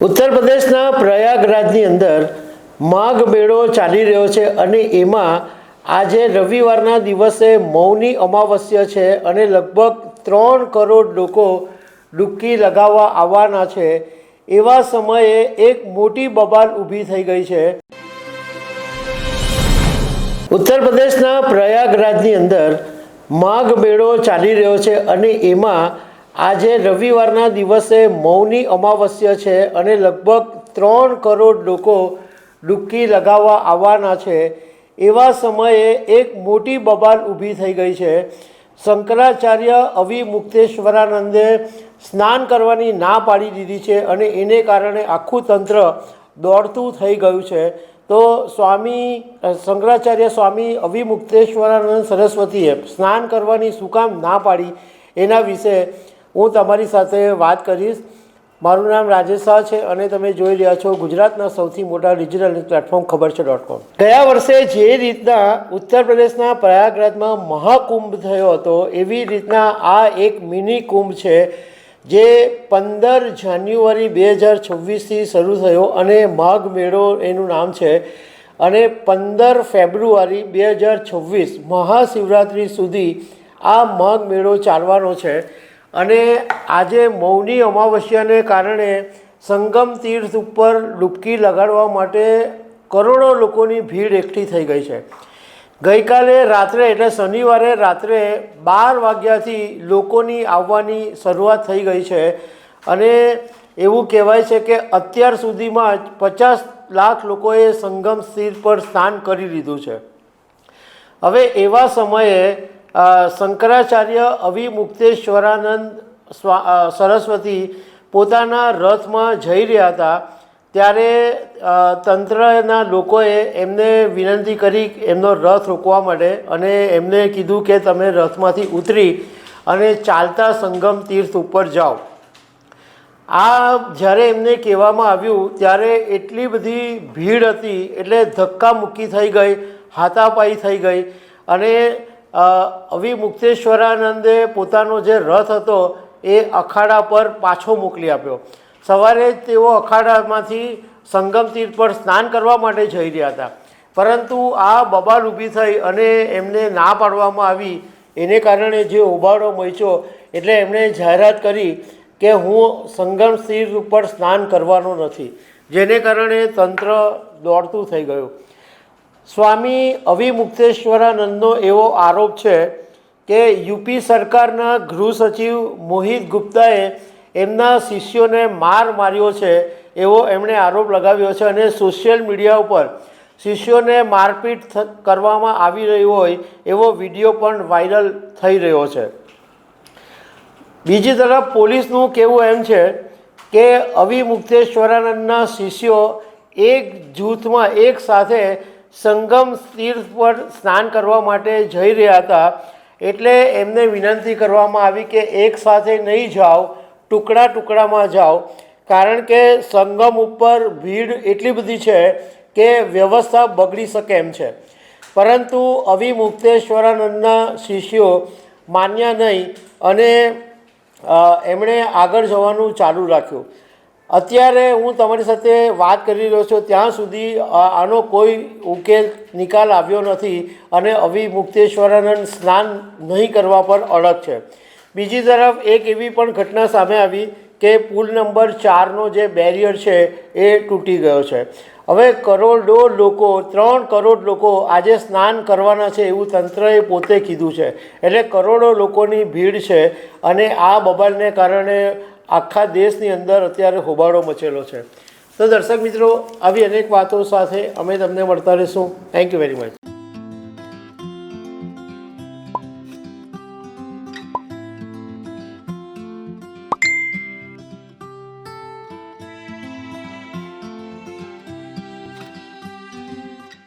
ઉત્તર પ્રદેશના પ્રયાગરાજની અંદર માઘ મેળો ચાલી રહ્યો છે અને એમાં આજે રવિવારના દિવસે મૌની અમાવસ્યા છે અને લગભગ ત્રણ કરોડ લોકો ડૂબકી લગાવવા આવવાના છે. એવા સમયે એક મોટી બબાલ ઊભી થઈ ગઈ છે. ઉત્તર પ્રદેશના પ્રયાગરાજની અંદર માઘ મેળો ચાલી રહ્યો છે અને એમાં આજે રવિવારના દિવસે મૌની અમાવસ્યા છે અને લગભગ ત્રણ કરોડ લોકો ડૂબકી લગાવવા આવવાના છે. એવા સમયે એક મોટી બબાલ ઊભી થઈ ગઈ છે. શંકરાચાર્ય અવિમુક્તેશ્વરાનંદે સ્નાન કરવાની ના પાડી દીધી છે અને એને કારણે આખું તંત્ર દોડતું થઈ ગયું છે. તો સ્વામી શંકરાચાર્ય સ્વામી અવિમુક્તેશ્વરાનંદ સરસ્વતીએ સ્નાન કરવાની શું કામ ના પાડી? એના વિશે હું તમારી સાથે વાત કરીશ. મારું નામ રાજેશ શાહ છે અને તમે જોઈ રહ્યા છો ગુજરાતના સૌથી મોટા ડિજિટલ પ્લેટફોર્મ ખબર છે ડોટ કોમ ગયા વર્ષે જે રીતના ઉત્તર પ્રદેશના પ્રયાગરાજમાં મહાકુંભ થયો હતો, એવી રીતના આ એક મિની કુંભ છે જે પંદર જાન્યુઆરી બે હજાર છવ્વીસથી શરૂ થયો અને માઘ મેળો એનું નામ છે. અને પંદર ફેબ્રુઆરી બે હજાર છવ્વીસ મહાશિવરાત્રિ સુધી આ માઘ મેળો ચાલવાનો છે. અને આજે મૌની અમાવસ્યાને કારણે સંગમ તીર્થ ઉપર ડૂબકી લગાડવા માટે કરોડો લોકોની ભીડ એકઠી થઈ ગઈ છે. ગઈકાલે રાત્રે એટલે શનિવારે રાત્રે બાર વાગ્યાથી લોકોની આવવાની શરૂઆત થઈ ગઈ છે અને એવું કહેવાય છે કે અત્યાર સુધીમાં જ પચાસ લાખ લોકોએ સંગમ સ્થિર પર સ્નાન કરી લીધું છે. હવે એવા સમયે શંકરાચાર્ય અવિમુક્તેશ્વરાનંદ સ્વા સરસ્વતી પોતાના રથમાં જઈ રહ્યા હતા, ત્યારે તંત્રના લોકોએ એમને વિનંતી કરી એમનો રથ રોકવા માટે અને એમને કીધું કે તમે રથમાંથી ઉતરી અને ચાલતા સંગમ તીર્થ ઉપર જાઓ. આ જ્યારે એમને કહેવામાં આવ્યું, ત્યારે એટલી બધી ભીડ હતી, એટલે ધક્કા મુક્કી થઈ ગઈ, હાથાપાઈ થઈ ગઈ અને અ, અવિમુક્તેશ્વરાનંદે પોતાનો જે રથ હતો એ અખાડા પર પાછો મોકલી આપ્યો. સવારે તેઓ અખાડામાંથી સંગમ તીર્થ પર સ્નાન કરવા માટે જઈ રહ્યા હતા. પરંતુ આ બબાલ ઊભી થઈ અને એમને ના પાડવામાં આવી. એને કારણે જે ઉભાડો મચ્યો એટલે એમણે જાહેરાત કરી કે હું સંગમ તીર્થ ઉપર સ્નાન કરવાનો નથી. જેને કારણે તંત્ર દોડતું થઈ ગયું. સ્વામી અવિમુક્તેશ્વરાનંદનો એવો આરોપ છે કે યુપી સરકારના ગૃહ સચિવ મોહિત ગુપ્તાએ એમના શિષ્યોને માર માર્યો છે એવો એમણે આરોપ લગાવ્યો છે અને સોશિયલ મીડિયા ઉપર શિષ્યોને મારપીટ કરવામાં આવી રહી હોય એવો વીડિયો પણ વાયરલ થઈ રહ્યો છે. બીજી તરફ પોલીસનું કહેવું એમ છે કે અવિમુક્તેશ્વરાનંદના શિષ્યો એક જૂથમાં એક સાથે સંગમ તીર્થ પર સ્નાન કરવા માટે જઈ રહ્યા હતા. એટલે એમને વિનંતી કરવામાં આવી કે એક સાથે નહીં જાઓ, ટુકડા ટુકડામાં જાઓ. કારણ કે સંગમ ઉપર ભીડ એટલી બધી છે કે વ્યવસ્થા બગડી શકે એમ છે. પરંતુ અવિમુક્તેશ્વરાનંદના શિષ્યો માન્યા નહીં અને એમણે આગળ જવાનું ચાલુ રાખ્યું. અત્યારે હું તમારી સાથે વાત કરી રહ્યો છું. ત્યાં સુધી આનો કોઈ ઉકેલ, નિકાલ આવ્યો નથી અને અવિમુક્તેશ્વરાનંદ સ્નાન નહીં કરવા પર અડગ છે. બીજી તરફ, એક એવી પણ ઘટના સામે આવી કે પુલ નંબર ચારનો જે બેરિયર છે, એ તૂટી ગયો છે. હવે કરોડો લોકો, ત્રણ કરોડ લોકો આજે સ્નાન કરવાના છે એવું તંત્રએ પોતે કીધું છે. એટલે કરોડો લોકોની ભીડ છે અને આ બબાલને કારણે આખા દેશની અંદર અત્યારે હોબાળો મચેલો છે. તો દર્શક મિત્રો, આવી અનેક વાતો સાથે અમે તમને મળતા રહીશું. Thank you very much